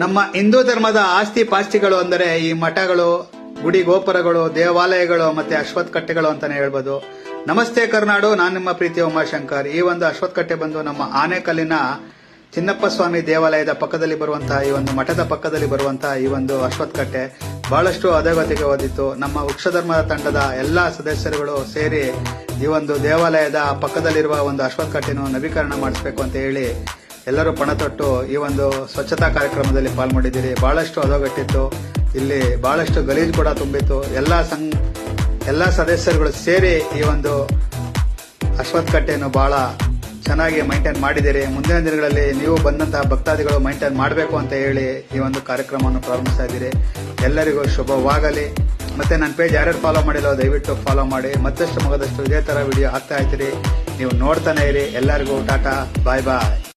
ನಮ್ಮ ಹಿಂದೂ ಧರ್ಮದ ಆಸ್ತಿ ಪಾಸ್ತಿಗಳು ಅಂದರೆ ಈ ಮಠಗಳು, ಗುಡಿ ಗೋಪುರಗಳು, ದೇವಾಲಯಗಳು ಮತ್ತೆ ಅಶ್ವತ್ಥ ಕಟ್ಟೆಗಳು ಅಂತಾನೆ ಹೇಳ್ಬೋದು. ನಮಸ್ತೆ ಕರ್ನಾಡು, ನಾನು ನಿಮ್ಮ ಪ್ರೀತಿ ಉಮಾಶಂಕರ್ ಈ ಒಂದು ಅಶ್ವತ್ಕಟ್ಟೆ ಬಂದು ನಮ್ಮ ಆನೆಕಲ್ಲಿನ ಚಿನ್ನಪ್ಪ ಸ್ವಾಮಿ ದೇವಾಲಯದ ಪಕ್ಕದಲ್ಲಿ ಬರುವಂತಹ ಈ ಒಂದು ಮಠದ ಪಕ್ಕದಲ್ಲಿ ಬರುವಂತಹ ಈ ಒಂದು ಅಶ್ವತ್ಕಟ್ಟೆ ಬಹಳಷ್ಟು ಅಧೋಗತಿಗೆ ಓದಿತ್ತು ನಮ್ಮ ವೃಕ್ಷ ಧರ್ಮದ ತಂಡದ ಎಲ್ಲಾ ಸದಸ್ಯರುಗಳು ಸೇರಿ ಈ ಒಂದು ದೇವಾಲಯದ ಪಕ್ಕದಲ್ಲಿರುವ ಒಂದು ಅಶ್ವತ್ ಕಟ್ಟೆಯನ್ನು ನವೀಕರಣ ಮಾಡಿಸಬೇಕು ಅಂತ ಹೇಳಿ ಎಲ್ಲರೂ ಪಣ ತೊಟ್ಟು ಈ ಒಂದು ಸ್ವಚ್ಛತಾ ಕಾರ್ಯಕ್ರಮದಲ್ಲಿ ಪಾಲ್ಗೊಂಡಿದ್ದೀರಿ. ಬಹಳಷ್ಟು ಅದೋಗಟ್ಟಿತ್ತು ಇಲ್ಲಿ ಬಹಳಷ್ಟು ಗಲೀಜು ಕೂಡ ತುಂಬಿತ್ತು. ಎಲ್ಲ ಸಂಘ, ಎಲ್ಲ ಸದಸ್ಯರುಗಳು ಸೇರಿ ಈ ಒಂದು ಅಶ್ವತ್ ಕಟ್ಟೆಯನ್ನು ಬಹಳ ಚೆನ್ನಾಗಿ ಮೈಂಟೈನ್ ಮಾಡಿದ್ದೀರಿ. ಮುಂದಿನ ದಿನಗಳಲ್ಲಿ ನೀವು ಬಂದಂತಹ ಭಕ್ತಾದಿಗಳು ಮೈಂಟೈನ್ ಮಾಡಬೇಕು ಅಂತ ಹೇಳಿ ಈ ಒಂದು ಕಾರ್ಯಕ್ರಮವನ್ನು ಪ್ರಾರಂಭಿಸ್ತಾ ಇದ್ದೀರಿ. ಎಲ್ಲರಿಗೂ ಶುಭವಾಗಲಿ. ಮತ್ತೆ ನನ್ನ ಪೇಜ್ ಯಾರ್ಯಾರು ಫಾಲೋ ಮಾಡಿಲ್ಲ, ದಯವಿಟ್ಟು ಫಾಲೋ ಮಾಡಿ. ಮತ್ತಷ್ಟು ಮಗದಷ್ಟು ಇದೇ ಥರ ವಿಡಿಯೋ ಹಾಕ್ತಾ ಇರ್ತೀರಿ ನೀವು ನೋಡ್ತಾನೆ ಇರಿ. ಎಲ್ಲರಿಗೂ ಟಾಟಾ, ಬಾಯ್ ಬಾಯ್.